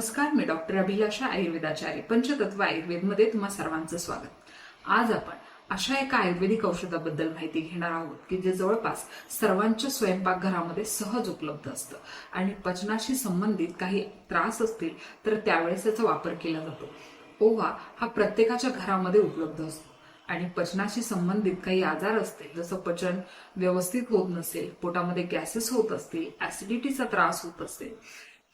नमस्कार मी डॉक्टर अभिलाषा आयुर्वेदाचार्य पंचतत्व आयुर्वेदमध्ये तुम्हा सर्वांचं स्वागत. आज आपण अशा एका आयुर्वेदिक औषधाबद्दल माहिती घेणार आहोत की जे जवळपास सर्वांच्या स्वयंपाकघरामध्ये सहज उपलब्ध असतं आणि पचनाशी संबंधित काही त्रास असतील तर त्यावेळेस त्याचा वापर केला जातो. ओवा हा प्रत्येकाच्या घरामध्ये उपलब्ध असतो आणि पचनाशी संबंधित काही आजार असतील जसं पचन व्यवस्थित होत नसेल पोटामध्ये गॅसेस होत असतील ऍसिडिटीचा त्रास होत असेल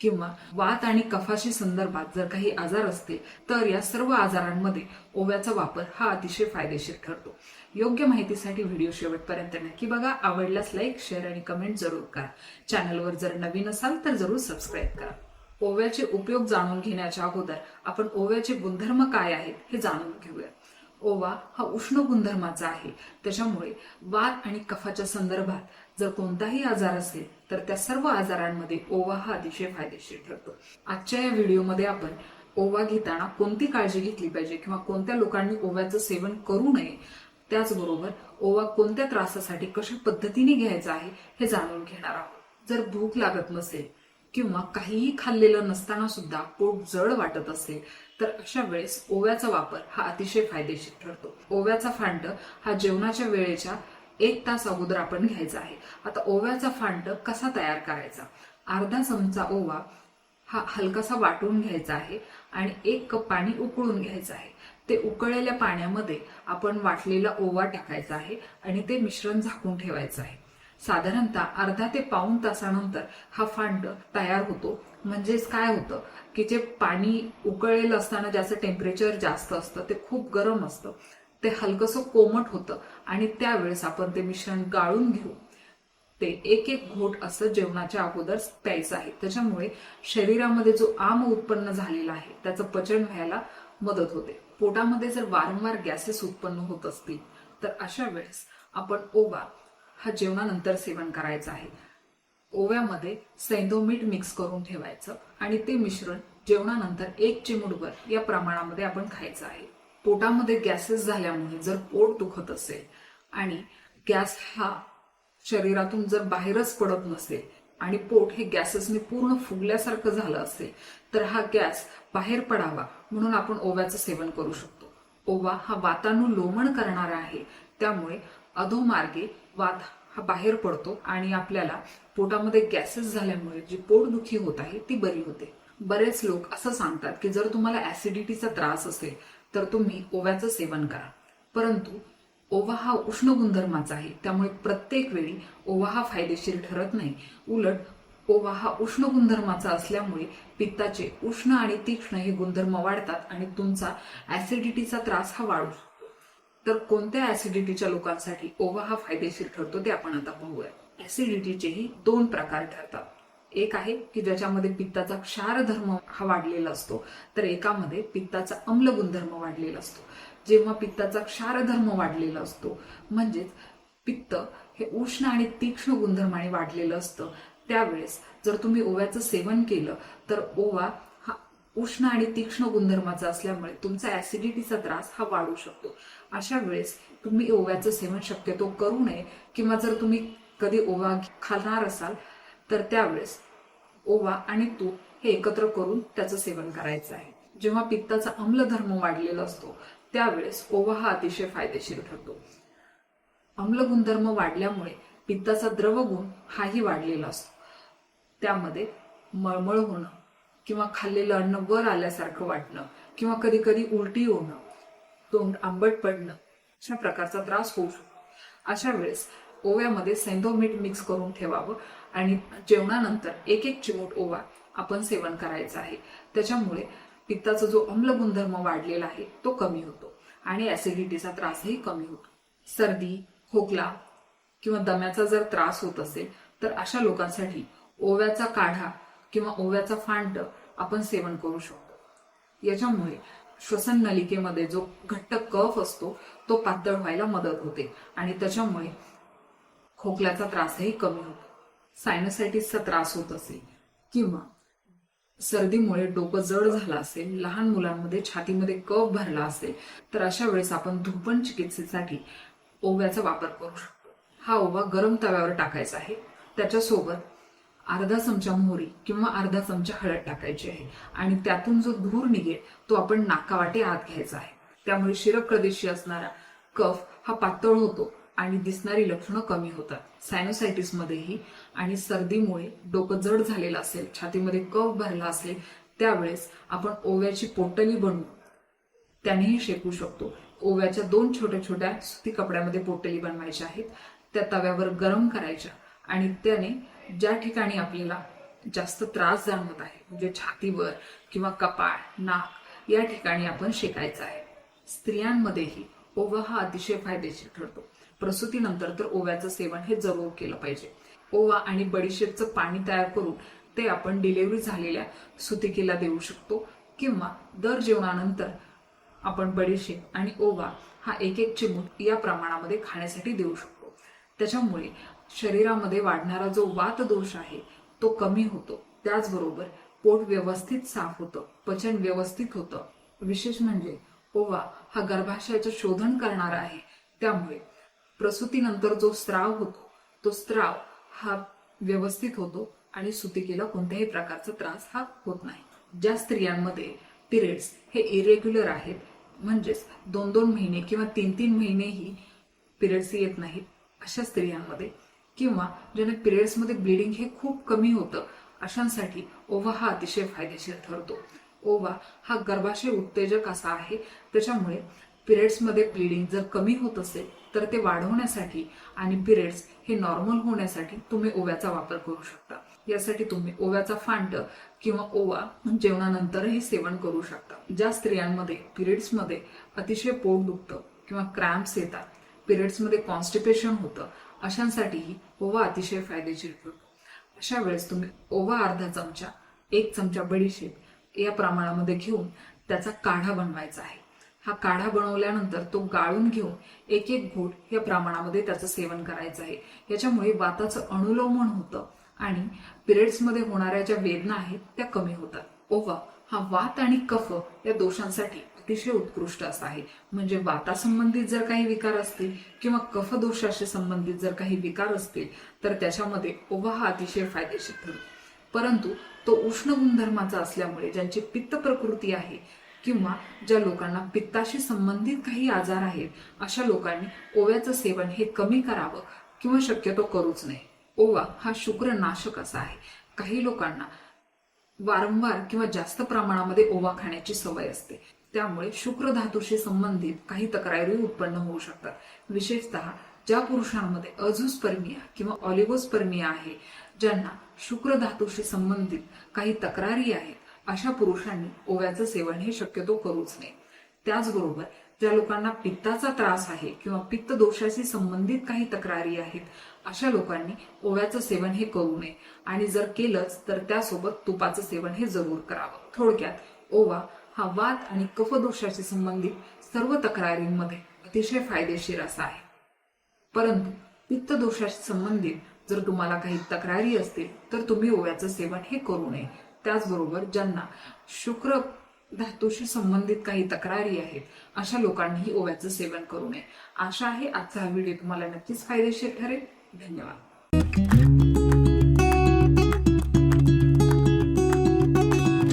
किंवा वात आणि कफाशी संदर्भात जर काही आजार असतील तर या सर्व आजारांमध्ये ओव्याचा वापर हा अतिशय फायदेशीर ठरतो. योग्य माहितीसाठी व्हिडिओ शेवटपर्यंत नक्की बघा. आवडल्यास लाईक शेअर आणि कमेंट जरूर करा. चॅनलवर जर नवीन असाल तर जरूर सबस्क्राईब करा. ओव्याचे उपयोग जाणून घेण्याच्या अगोदर आपण ओव्याचे गुणधर्म काय आहेत हे जाणून घेऊया. ओवा हा उष्ण गुणधर्माचा आहे. त्याच्यामुळे वात आणि कफाच्या संदर्भात जर कोणताही आजार असेल तर त्या सर्व आजारांमध्ये ओवा हा अतिशय फायदेशीर ठरतो. आजच्या या व्हिडिओमध्ये आपण ओवा घेताना कोणती काळजी घेतली पाहिजे किंवा कोणत्या लोकांनी ओव्याचं सेवन करू नये त्याचबरोबर ओवा कोणत्या त्रासासाठी कशा पद्धतीने घ्यायचा आहे हे जाणून घेणार आहोत. जर भूक लागत नसेल किंवा काहीही खाल्लेलं नसताना सुद्धा पोट जड वाटत असेल तर अशा वेळेस ओव्याचा वापर हा अतिशय फायदेशीर ठरतो. ओव्याचा फांड हा जेवणाच्या वेळेच्या एक तास अगोदर आपण घ्यायचा आहे. आता ओव्याचा फांड कसा तयार करायचा? अर्धा चमचा ओवा हा हलकासा वाटून घ्यायचा आहे आणि एक कप पाणी उकळून घ्यायचं आहे. ते उकळलेल्या पाण्यामध्ये आपण वाटलेला ओवा टाकायचा आहे आणि ते मिश्रण झाकून ठेवायचं आहे. साधारणतः अर्धा ते पाऊण तासानंतर हा फांड तयार होतो. म्हणजेच काय होतं? की जे पाणी उकळलेलं असताना ज्याचं टेम्परेचर जास्त असतं ते खूप गरम असतं. ते हलकसं कोमट होतं आणि त्यावेळेस आपण ते मिश्रण गाळून घेऊ. ते एक एक घोट असं जेवणाच्या अगोदर प्यायचं आहे. त्याच्यामुळे शरीरामध्ये जो आम उत्पन्न झालेला आहे त्याचं पचन व्हायला मदत होते. पोटामध्ये जर वारंवार गॅसेस उत्पन्न होत असतील तर अशा वेळेस आपण ओवा हा जेवणानंतर सेवन करायचा आहे. ओव्यामध्ये सैंदो मीठ मिक्स करून ठेवायचं आणि ते मिश्रण जेवणानंतर एक चिमूटभर या प्रमाणामध्ये आपण खायचं आहे. पोटामध्ये गॅसेस झाल्यामुळे जर पोट दुखत असेल आणि गॅस हा शरीरातून जर बाहेरच पडत नसेल आणि पोट हे गॅसेसने पूर्ण फुगल्यासारखं झालं असेल तर हा गॅस बाहेर पडावा म्हणून आपण ओव्याचं सेवन करू शकतो. ओवा हा वातानुलोमन करणारा आहे त्यामुळे अधोमार्गे वात हा बाहेर पडतो आणि आपल्याला पोटामध्ये गॅसेस झाल्यामुळे जी पोटदुखी होत आहे ती बरी होते. बरेच लोक असं सांगतात की जर तुम्हाला ऍसिडिटीचा त्रास असेल तर तुम्ही ओव्याचं सेवन करा. परंतु ओवा हा उष्ण गुणधर्माचा आहे त्यामुळे प्रत्येक वेळी ओवा हा फायदेशीर ठरत नाही. उलट ओवा हा उष्ण गुणधर्माचा असल्यामुळे पित्ताचे उष्ण आणि तीक्ष्ण हे गुणधर्म वाढतात आणि तुमचा ऍसिडिटीचा त्रास हा वाढू शकतो. तर कोणत्या ऍसिडिटीच्या लोकांसाठी ओवा हा फायदेशीर ठरतो ते आपण आता पाहूया. ऍसिडिटीचेही दोन प्रकार ठरतात. एक आहे की ज्याच्यामध्ये पित्ताचा क्षार धर्म हा वाढलेला असतो. तर एकामध्ये पित्ताचा अम्ल गुणधर्म वाढलेला असतो. जेव्हा पित्ताचा क्षार धर्म वाढलेला असतो म्हणजेच पित्त हे उष्ण आणि तीक्ष्ण गुणधर्माने वाढलेलं असतं. त्यावेळेस जर तुम्ही ओव्याचं सेवन केलं तर ओवा हा उष्ण आणि तीक्ष्ण गुणधर्माचा असल्यामुळे तुमचा ऍसिडिटीचा त्रास हा वाढू शकतो. अशा वेळेस तुम्ही ओव्याचं सेवन शक्यतो करू नये. किंवा जर तुम्ही कधी ओवा खाणार असाल तर त्यावेळेस ओवा आणि तूप हे एकत्र करून त्याचं सेवन करायचं आहे. जेव्हा पित्ताचा अम्लधर्म वाढलेला असतो त्यावेळेस ओवा हा अतिशय फायदेशीर ठरतो. अम्ल गुणधर्म वाढल्यामुळे पित्ताचा द्रवगुण हाही वाढलेला असतो. त्यामध्ये मळमळ होणं किंवा खाल्लेलं अन्न वर आल्यासारखं वाटणं किंवा कधी कधी उलटी होणं तोंड आंबट पडणं अशा प्रकारचा त्रास होऊ शकतो. अशा वेळेस ओव्यामध्ये सैंधव मीठ मिक्स करून ठेवावं आणि जेवणानंतर एक एक चिमूट ओवा आपण सेवन करायचं आहे. त्याच्यामुळे पित्ताचा जो अम्ल गुणधर्म वाढलेला आहे तो कमी होतो आणि ऍसिडिटीचा त्रासही कमी होतो. सर्दी खोकला किंवा दम्याचा जर त्रास होत असेल तर अशा लोकांसाठी ओव्याचा काढा किंवा ओव्याचा फांड आपण सेवन करू शकतो. याच्यामुळे श्वसन नलिकेमध्ये जो घट्ट कफ असतो तो पातळ व्हायला मदत होते आणि त्याच्यामुळे खोकल्याचा त्रासही कमी होतो. सायनोसायटिसचा त्रास होत असेल किंवा सर्दीमुळे डोकं जड झालं असेल लहान मुलांमध्ये छातीमध्ये कफ भरला असेल तर अशा वेळेस आपण धुपण चिकित्सेसाठी ओव्याचा वापर करू शकतो. हा ओवा गरम तव्यावर टाकायचा आहे. त्याच्यासोबत अर्धा चमचा मोहरी किंवा अर्धा चमचा हळद टाकायची आहे. आणि त्यातून जो धूर निघेल तो आपण नाकावाटे आत घ्यायचा आहे. त्यामुळे शिरप्रदेशी असणारा कफ हा पातळ होतो. आणि दिसणारी लक्षणं कमी होतात. सायनोसायटिसमध्येही आणि सर्दीमुळे डोकं जड झालेलं असेल छातीमध्ये कफ भरला असेल त्यावेळेस आपण ओव्याची पोटली बनवू. त्यानेही शेकू शकतो. ओव्याच्या दोन छोट्या छोट्या सुती कपड्यामध्ये पोटली बनवायच्या आहेत. त्या तव्यावर गरम करायच्या आणि त्याने ज्या ठिकाणी आपल्याला जास्त त्रास जाणवत आहे म्हणजे छातीवर किंवा कपाळ नाक या ठिकाणी आपण शेकायचं आहे. स्त्रियांमध्येही ओवा हा अतिशय फायदेशीर ठरतो. प्रसूतीनंतर तर ओव्याचं सेवन हे जरूर केलं पाहिजे. ओवा आणि बडीशेपचं पाणी तयार करून ते आपण डिलिव्हरी झालेल्या सुतिकेला देऊ शकतो किंवा दर जेवणानंतर आपण बडीशेप आणि ओवा हा एक एक चिमूट या प्रमाणामध्ये खाण्यासाठी देऊ शकतो. त्याच्यामुळे शरीरामध्ये वाढणारा जो वात दोष आहे तो कमी होतो. त्याचबरोबर पोट व्यवस्थित साफ होतं पचन व्यवस्थित होतं. विशेष म्हणजे ओवा हा गर्भाशयाचं शोधन करणारा आहे. त्यामुळे प्रसूतीनंतर जो स्त्राव होतो तो स्त्राव हा व्यवस्थित होतो आणि सुतिकेला कोणत्याही प्रकारचा त्रास हा होत नाही. ज्या स्त्रियांमध्ये पिरियड्स हे इरेग्युलर आहेत म्हणजेच दोन दोन महिने किंवा तीन तीन महिनेही पिरियड्स येत नाहीत अशा स्त्रियांमध्ये किंवा ज्यांना पिरियड्समध्ये ब्लिडिंग हे खूप कमी होतं अशांसाठी ओवा हा अतिशय फायदेशीर ठरतो. ओवा हा गर्भाशय उत्तेजक असा आहे त्याच्यामुळे पिरियड्समध्ये ब्लिडिंग जर कमी होत असेल तर ते वाढवण्यासाठी आणि पिरियड्स हे नॉर्मल होण्यासाठी तुम्ही ओव्याचा वापर करू शकता. यासाठी तुम्ही ओव्याचा फांट किंवा ओवा जेवणानंतरही सेवन करू शकता. ज्या स्त्रियांमध्ये पिरियड्समध्ये अतिशय पोट दुखतं किंवा क्रॅम्प्स येतात पिरियड्समध्ये कॉन्स्टिपेशन होतं अशांसाठीही ओवा अतिशय फायदेशीर ठरतो. अशा वेळेस तुम्ही ओवा अर्धा चमचा एक चमचा बडीशेप या प्रमाणामध्ये घेऊन त्याचा काढा बनवायचा आहे. हा काढा बनवल्यानंतर तो गाळून घेऊन एक एक घोट या प्रमाणामध्ये त्याचं सेवन करायचं आहे. याच्यामुळे वाताचं अनुलोमन होतं आणि पिरियड्समध्ये होणाऱ्या ज्या वेदना आहेत त्या कमी होतात. ओवा हा वात आणि कफ या दोषांसाठी अतिशय उत्कृष्ट असा आहे. म्हणजे वातासंबंधित जर काही विकार असतील किंवा कफ दोषाशी संबंधित जर काही विकार असतील तर त्याच्यामध्ये ओवा हा अतिशय फायदेशीर ठरतो. परंतु तो उष्ण गुणधर्माचा असल्यामुळे ज्यांची पित्त प्रकृती आहे किंवा ज्या लोकांना पित्ताशी संबंधित काही आजार आहेत अशा लोकांनी ओव्याचं सेवन हे कमी करावं किंवा शक्यतो करूच नये. ओवा हा शुक्र नाशक असा आहे. काही लोकांना वारंवार किंवा जास्त प्रमाणामध्ये ओवा खाण्याची सवय असते. त्यामुळे शुक्र धातूशी संबंधित काही तक्रारी उत्पन्न होऊ शकतात. विशेषतः ज्या पुरुषांमध्ये अझुस्पर्मिया किंवा ऑलिगोस्पर्मिया आहे ज्यांना शुक्र धातूशी संबंधित काही तक्रारी आहेत अशा पुरुषांनी ओव्याचं सेवन हे शक्यतो करूच नये. त्याचबरोबर ज्या लोकांना पित्ताचा त्रास आहे किंवा पित्त दोषाशी संबंधित काही तक्रारी आहेत अशा लोकांनी ओव्याचं सेवन हे करू नये. आणि जर केलंच तर त्यासोबत तुपाचं सेवन हे जरूर करावं. थोडक्यात ओवा हा वात आणि कफदोषाशी संबंधित सर्व तक्रारींमध्ये अतिशय फायदेशीर असा आहे. परंतु पित्त दोषाशी संबंधित जर तुम्हाला काही तक्रारी असतील तर तुम्ही ओव्याचं सेवन हे करू नये. त्याचबरोबर ज्यांना शुक्र धातूशी संबंधित काही तक्रारी आहेत अशा लोकांनीही ओव्याचं सेवन करू नये. आशा आहे आजचा हा व्हिडिओ तुम्हाला नक्कीच फायदेशीर ठरेल. धन्यवाद.